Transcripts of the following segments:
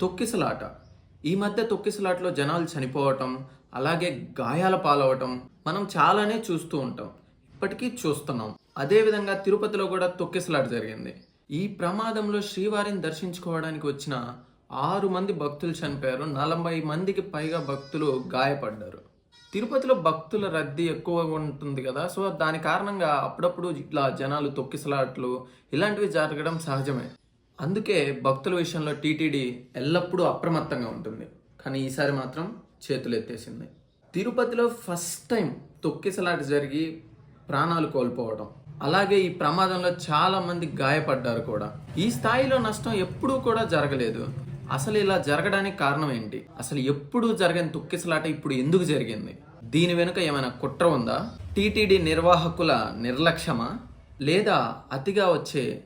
తొక్కిసలాట. ఈ మధ్య తొక్కిసలాటలో జనాలు చనిపోవటం అలాగే గాయాల పాలవటం మనం చాలానే చూస్తూ ఉంటాం. ఇప్పటికీ చూస్తున్నాం. అదేవిధంగా తిరుపతిలో కూడా తొక్కిసలాట జరిగింది. ఈ ప్రమాదంలో శ్రీవారిని దర్శించుకోవడానికి వచ్చిన ఆరు మంది భక్తులు చనిపోయారు. నలభై మందికి పైగా భక్తులు గాయపడ్డారు. తిరుపతిలో భక్తుల రద్దీ ఎక్కువగా ఉంటుంది కదా. సో దాని కారణంగా అప్పుడప్పుడు ఇట్లా జనాలు తొక్కిసలాట్లు ఇలాంటివి జరగడం సహజమే. అందుకే భక్తుల విషయంలో టీటీడీ ఎల్లప్పుడూ అప్రమత్తంగా ఉంటుంది. కానీ ఈసారి మాత్రం చేతులు ఎత్తేసింది. తిరుపతిలో ఫస్ట్ టైం తొక్కిసలాట జరిగి ప్రాణాలు కోల్పోవడం. అలాగే ఈ ప్రమాదంలో చాలా మంది గాయపడ్డారు కూడా. ఈ స్థాయిలో నష్టం ఎప్పుడూ కూడా జరగలేదు. అసలు ఇలా జరగడానికి కారణం ఏంటి? అసలు ఎప్పుడూ జరగని తొక్కిసలాట ఇప్పుడు ఎందుకు జరిగింది? దీని వెనుక ఏమైనా కుట్ర ఉందా? టీటీడీ నిర్వాహకుల నిర్లక్ష్యమా? లేదా అతిగా వచ్చే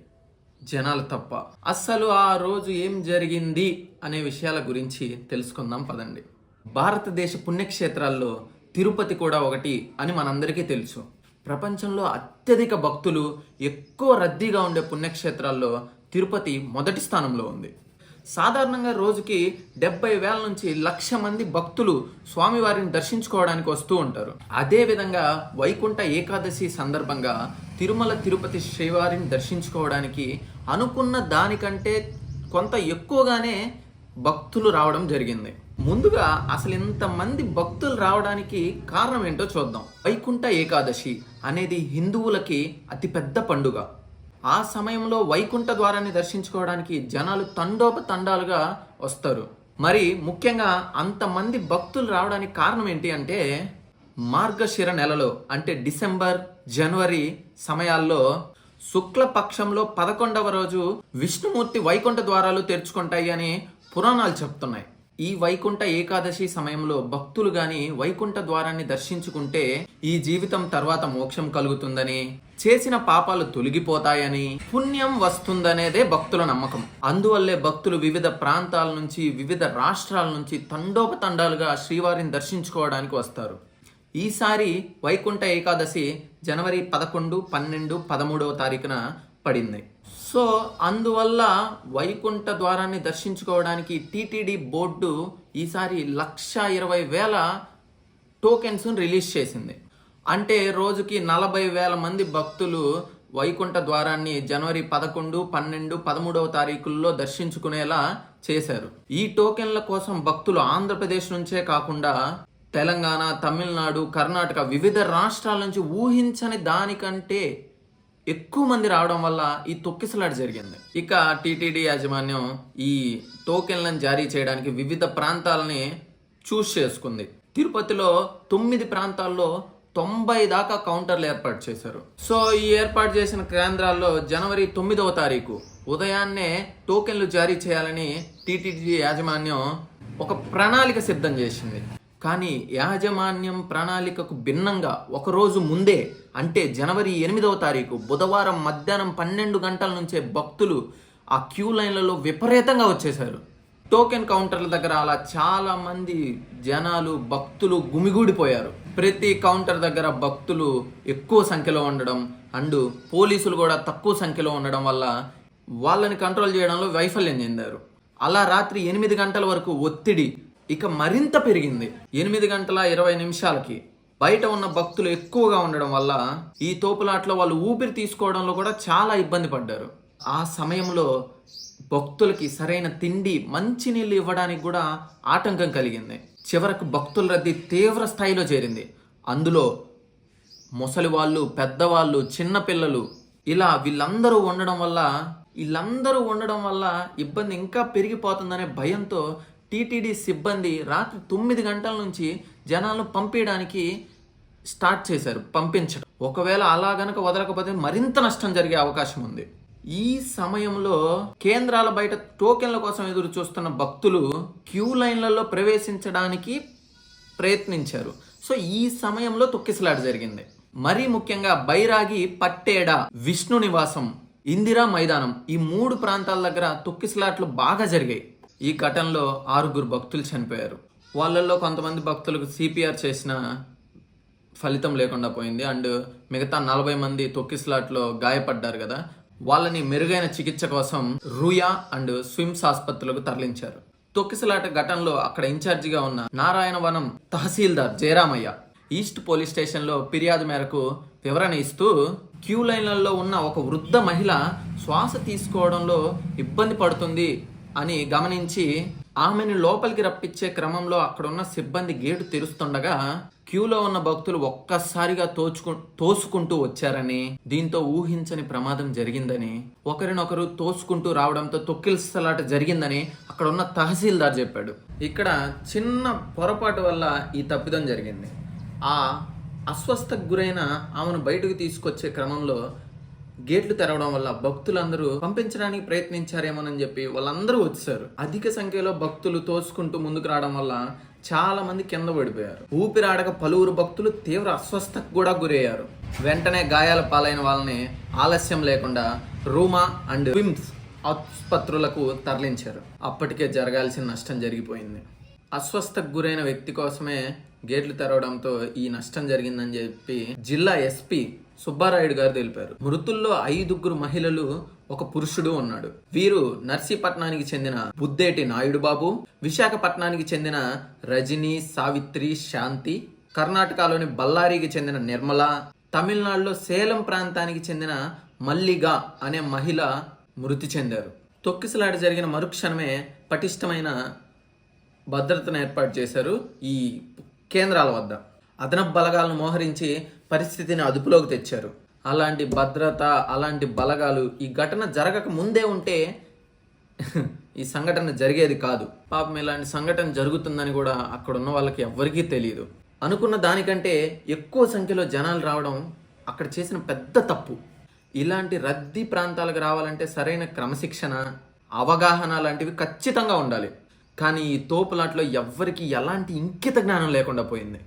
జనాలు తప్ప. అస్సలు ఆ రోజు ఏం జరిగింది అనే విషయాల గురించి తెలుసుకుందాం పదండి. భారతదేశ పుణ్యక్షేత్రాల్లో తిరుపతి కూడా ఒకటి అని మనందరికీ తెలుసు. ప్రపంచంలో అత్యధిక భక్తులు ఎక్కువ రద్దీగా ఉండే పుణ్యక్షేత్రాల్లో తిరుపతి మొదటి స్థానంలో ఉంది. సాధారణంగా రోజుకి డెబ్బై వేల నుంచి లక్ష మంది భక్తులు స్వామివారిని దర్శించుకోవడానికి వస్తూ ఉంటారు. అదేవిధంగా వైకుంఠ ఏకాదశి సందర్భంగా తిరుమల తిరుపతి శ్రీవారిని దర్శించుకోవడానికి అనుకున్న దానికంటే కొంత ఎక్కువగానే భక్తులు రావడం జరిగింది. ముందుగా అసలు ఇంతమంది భక్తులు రావడానికి కారణం ఏంటో చూద్దాం. వైకుంఠ ఏకాదశి అనేది హిందువులకి అతిపెద్ద పండుగ. ఆ సమయంలో వైకుంఠ ద్వారాన్ని దర్శించుకోవడానికి జనాలు తండోపతండాలుగా వస్తారు. మరి ముఖ్యంగా అంతమంది భక్తులు రావడానికి కారణం ఏంటి అంటే మార్గశిర నెలలో అంటే డిసెంబర్ జనవరి సమయాల్లో శుక్లపక్షంలో పదకొండవ రోజు విష్ణుమూర్తి వైకుంఠ ద్వారాలు తెరుచుకుంటాయి అని పురాణాలు చెప్తున్నాయి. ఈ వైకుంఠ ఏకాదశి సమయంలో భక్తులు గాని వైకుంఠ ద్వారాన్ని దర్శించుకుంటే ఈ జీవితం తర్వాత మోక్షం కలుగుతుందని చేసిన పాపాలు తొలగిపోతాయని పుణ్యం వస్తుందనేదే భక్తుల నమ్మకం. అందువల్లే భక్తులు వివిధ ప్రాంతాల నుంచి వివిధ రాష్ట్రాల నుంచి తండోపతండాలుగా శ్రీవారిని దర్శించుకోవడానికి వస్తారు. ఈసారి వైకుంఠ ఏకాదశి జనవరి పదకొండు పన్నెండు పదమూడవ తారీఖున పడింది. సో అందువల్ల వైకుంఠ ద్వారాన్ని దర్శించుకోవడానికి టీటీడీ బోర్డు ఈసారి లక్ష ఇరవై వేల టోకెన్స్ రిలీజ్ చేసింది. అంటే రోజుకి నలభై వేల మంది భక్తులు వైకుంఠ ద్వారాన్ని జనవరి పదకొండు పన్నెండు పదమూడవ తారీఖుల్లో దర్శించుకునేలా చేశారు. ఈ టోకెన్ల కోసం భక్తులు ఆంధ్రప్రదేశ్ నుంచే కాకుండా తెలంగాణ తమిళనాడు కర్ణాటక వివిధ రాష్ట్రాల నుంచి ఊహించని దానికంటే ఎక్కువ మంది రావడం వల్ల ఈ తొక్కిసలాట జరిగింది. ఇక టీటీడీ యాజమాన్యం ఈ టోకెన్లను జారీ చేయడానికి వివిధ ప్రాంతాలని చూస్ చేసుకుంది. తిరుపతిలో తొమ్మిది ప్రాంతాల్లో తొంభై దాకా కౌంటర్లు ఏర్పాటు చేశారు. సో ఈ ఏర్పాటు చేసిన కేంద్రాల్లో జనవరి తొమ్మిదవ తారీఖు ఉదయాన్నే టోకెన్లు జారీ చేయాలని టీటీడీ యాజమాన్యం ఒక ప్రణాళిక సిద్ధం చేసింది. కానీ యాజమాన్యం ప్రణాళికకు భిన్నంగా ఒకరోజు ముందే అంటే జనవరి ఎనిమిదవ తారీఖు బుధవారం మధ్యాహ్నం పన్నెండు గంటల నుంచే భక్తులు ఆ క్యూ లైన్లలో విపరీతంగా వచ్చేశారు. టోకెన్ కౌంటర్ల దగ్గర అలా చాలా మంది జనాలు భక్తులు గుమిగూడిపోయారు. ప్రతి కౌంటర్ దగ్గర భక్తులు ఎక్కువ సంఖ్యలో ఉండడం అండ్ పోలీసులు కూడా తక్కువ సంఖ్యలో ఉండడం వల్ల వాళ్ళని కంట్రోల్ చేయడంలో వైఫల్యం చెందారు. అలా రాత్రి ఎనిమిది గంటల వరకు ఒత్తిడి ఇక మరింత పెరిగింది. ఎనిమిది గంటల ఇరవై నిమిషాలకి బయట ఉన్న భక్తులు ఎక్కువగా ఉండడం వల్ల ఈ తోపులాట్లో వాళ్ళు ఊపిరి తీసుకోవడంలో కూడా చాలా ఇబ్బంది పడ్డారు. ఆ సమయంలో భక్తులకి సరైన తిండి మంచినీళ్ళు ఇవ్వడానికి కూడా ఆటంకం కలిగింది. చివరకు భక్తుల రద్దీ తీవ్ర స్థాయిలో చేరింది. అందులో ముసలి వాళ్ళు పెద్దవాళ్ళు చిన్నపిల్లలు ఇలా వీళ్ళందరూ ఉండడం వల్ల వీళ్ళందరూ ఉండడం వల్ల ఇబ్బంది ఇంకా పెరిగిపోతుందనే భయంతో టీటీడీ సిబ్బంది రాత్రి తొమ్మిది గంటల నుంచి జనాలను పంపించడానికి స్టార్ట్ చేశారు పంపించడం. ఒకవేళ అలా గనక వదలకపోతే మరింత నష్టం జరిగే అవకాశం ఉంది. ఈ సమయంలో కేంద్రాల బయట టోకెన్ల కోసం ఎదురు చూస్తున్న భక్తులు క్యూ లైన్లలో ప్రవేశించడానికి ప్రయత్నించారు. సో ఈ సమయంలో తొక్కిసలాట జరిగింది. మరీ ముఖ్యంగా బైరాగి పట్టేడ విష్ణు నివాసం ఇందిరా మైదానం ఈ మూడు ప్రాంతాల దగ్గర తొక్కిసలాట్లు బాగా జరిగాయి. ఈ ఘటనలో ఆరుగురు భక్తులు చనిపోయారు. వాళ్ళల్లో కొంతమంది భక్తులకు సిపిఆర్ చేసిన ఫలితం లేకుండా పోయింది. అండ్ మిగతా నలభై మంది తొక్కిస్లాట్లో గాయపడ్డారు కదా. వాళ్ళని మెరుగైన చికిత్స కోసం రూయా అండ్ స్విమ్స్ ఆసుపత్రులకు తరలించారు. తొక్కిసలాట ఘటనలో అక్కడ ఇన్ఛార్జిగా ఉన్న నారాయణవనం తహసీల్దార్ జయరామయ్య ఈస్ట్ పోలీస్ స్టేషన్లో ఫిర్యాదు మేరకు వివరణ ఇస్తూ క్యూ లైన్లలో ఉన్న ఒక వృద్ధ మహిళ శ్వాస తీసుకోవడంలో ఇబ్బంది పడుతుంది అని గమనించి ఆమెను లోపలికి రప్పించే క్రమంలో అక్కడున్న సిబ్బంది గేటు తెరుస్తుండగా క్యూలో ఉన్న భక్తులు ఒక్కసారిగా తోచుకు తోసుకుంటూ వచ్చారని దీంతో ఊహించని ప్రమాదం జరిగిందని ఒకరినొకరు తోసుకుంటూ రావడంతో తొక్కిల్సలాట జరిగిందని అక్కడ ఉన్న తహసీల్దార్ చెప్పాడు. ఇక్కడ చిన్న పొరపాటు వల్ల ఈ తప్పిదం జరిగింది. ఆ అస్వస్థకు గురైన ఆమెను బయటకు తీసుకొచ్చే క్రమంలో గేట్లు తెరవడం వల్ల భక్తులందరూ పంపించడానికి ప్రయత్నించారేమోనని చెప్పి వాళ్ళందరూ వచ్చారు అధిక సంఖ్యలో భక్తులు తోసుకుంటూ ముందుకు రావడం వల్ల చాలా మంది కింద పడిపోయారు. ఊపిరాడక పలువురు భక్తులు తీవ్ర అస్వస్థకు కూడా గురయ్యారు. వెంటనే గాయాల పాలైన వాళ్ళని ఆలస్యం లేకుండా రూమా అండ్ విమ్స్ ఆసుపత్రులకు తరలించారు. అప్పటికే జరగాల్సిన నష్టం జరిగిపోయింది. అస్వస్థకు గురైన వ్యక్తి కోసమే గేట్లు తెరవడంతో ఈ నష్టం జరిగిందని చెప్పి జిల్లా ఎస్పీ సుబ్బారాయుడు గారు తెలిపారు. మృతుల్లో ఐదుగురు మహిళలు ఒక పురుషుడు ఉన్నాడు. వీరు నర్సీపట్నానికి చెందిన బుద్దేటి నాయుడు బాబు విశాఖపట్నానికి చెందిన రజని సావిత్రి శాంతి కర్ణాటకలోని బల్లారికి చెందిన నిర్మల తమిళనాడులో సేలం ప్రాంతానికి చెందిన మల్లిగా అనే మహిళ మృతి చెందారు. తొక్కిసలాట జరిగిన మరుక్షణమే పటిష్టమైన భద్రతను ఏర్పాటు చేశారు ఈ కేంద్రాల వద్ద అదనపు బలగాలను మోహరించి పరిస్థితిని అదుపులోకి తెచ్చారు. అలాంటి భద్రత అలాంటి బలగాలు ఈ ఘటన జరగక ముందే ఉంటే ఈ సంఘటన జరిగేది కాదు. పాపం ఇలాంటి సంఘటన జరుగుతుందని కూడా అక్కడ ఉన్న వాళ్ళకి ఎవ్వరికీ తెలియదు అనుకున్న దానికంటే ఎక్కువ సంఖ్యలో జనాలు రావడం అక్కడ చేసిన పెద్ద తప్పు. ఇలాంటి రద్దీ ప్రాంతాలకు రావాలంటే సరైన క్రమశిక్షణ అవగాహన లాంటివి ఖచ్చితంగా ఉండాలి. కానీ ఈ తోపులాట్లో ఎవ్వరికి ఎలాంటి ఇంకిత జ్ఞానం లేకుండా పోయింది.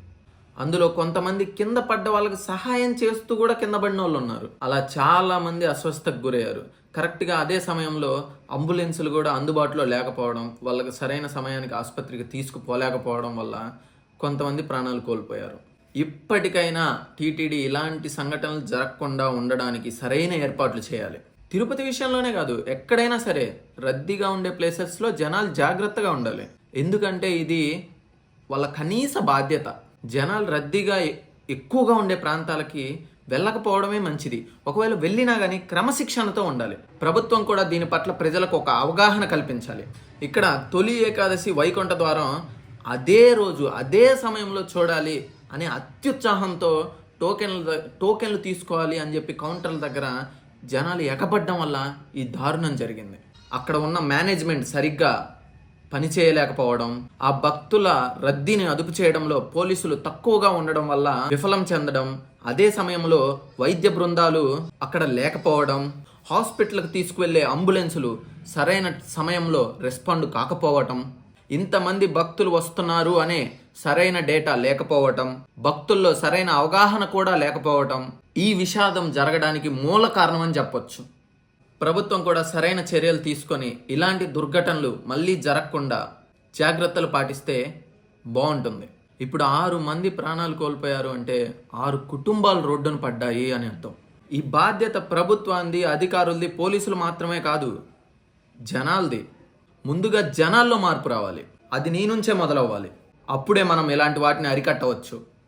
అందులో కొంతమంది కింద పడ్డ వాళ్ళకి సహాయం చేస్తూ కూడా కింద పడిన వాళ్ళు ఉన్నారు. అలా చాలా మంది అస్వస్థకు గురయ్యారు. కరెక్ట్గా అదే సమయంలో అంబులెన్సులు కూడా అందుబాటులో లేకపోవడం వాళ్ళకి సరైన సమయానికి ఆసుపత్రికి తీసుకుపోలేకపోవడం వల్ల కొంతమంది ప్రాణాలు కోల్పోయారు. ఇప్పటికైనా టీటీడీ ఇలాంటి సంఘటనలు జరగకుండా ఉండడానికి సరైన ఏర్పాట్లు చేయాలి. తిరుపతి విషయంలోనే కాదు ఎక్కడైనా సరే రద్దీగా ఉండే ప్లేసెస్లో జనాలు జాగ్రత్తగా ఉండాలి. ఎందుకంటే ఇది వాళ్ళ కనీస బాధ్యత. జనాలు రద్దీగా ఎక్కువగా ఉండే ప్రాంతాలకి వెళ్ళకపోవడమే మంచిది. ఒకవేళ వెళ్ళినా కానీ క్రమశిక్షణతో ఉండాలి. ప్రభుత్వం కూడా దీని పట్ల ప్రజలకు ఒక అవగాహన కల్పించాలి. ఇక్కడ తొలి ఏకాదశి వైకుంఠ ద్వారం అదే రోజు అదే సమయంలో చూడాలి అనే అత్యుత్సాహంతో టోకెన్లు టోకెన్లు తీసుకోవాలి అని చెప్పి కౌంటర్ల దగ్గర జనాలు ఎకపడ్డం వల్ల ఈ దారుణం జరిగింది. అక్కడ ఉన్న మేనేజ్మెంట్ సరిగ్గా పని చేయలేకపోవడం ఆ భక్తుల రద్దీని అదుపు చేయడంలో పోలీసులు తక్కువగా ఉండడం వల్ల విఫలం చెందడం అదే సమయంలో వైద్య బృందాలు అక్కడ లేకపోవడం హాస్పిటల్కి తీసుకువెళ్ళే అంబులెన్సులు సరైన సమయంలో రెస్పాండ్ కాకపోవటం ఇంతమంది భక్తులు వస్తున్నారు అనే సరైన డేటా లేకపోవటం భక్తుల్లో సరైన అవగాహన కూడా లేకపోవటం ఈ విషాదం జరగడానికి మూల కారణం అని చెప్పొచ్చు. ప్రభుత్వం కూడా సరైన చర్యలు తీసుకొని ఇలాంటి దుర్ఘటనలు మళ్ళీ జరగకుండా జాగ్రత్తలు పాటిస్తే బాగుంటుంది. ఇప్పుడు ఆరు మంది ప్రాణాలు కోల్పోయారు అంటే ఆరు కుటుంబాలు రోడ్డున పడ్డాయి అని అర్థం. ఈ బాధ్యత ప్రభుత్వాన్ని అధికారులది పోలీసులు మాత్రమే కాదు జనాలది. ముందుగా జనాల్లో మార్పు రావాలి. అది నీ నుంచే మొదలవ్వాలి. అప్పుడే మనం ఇలాంటి వాటిని అరికట్టవచ్చు.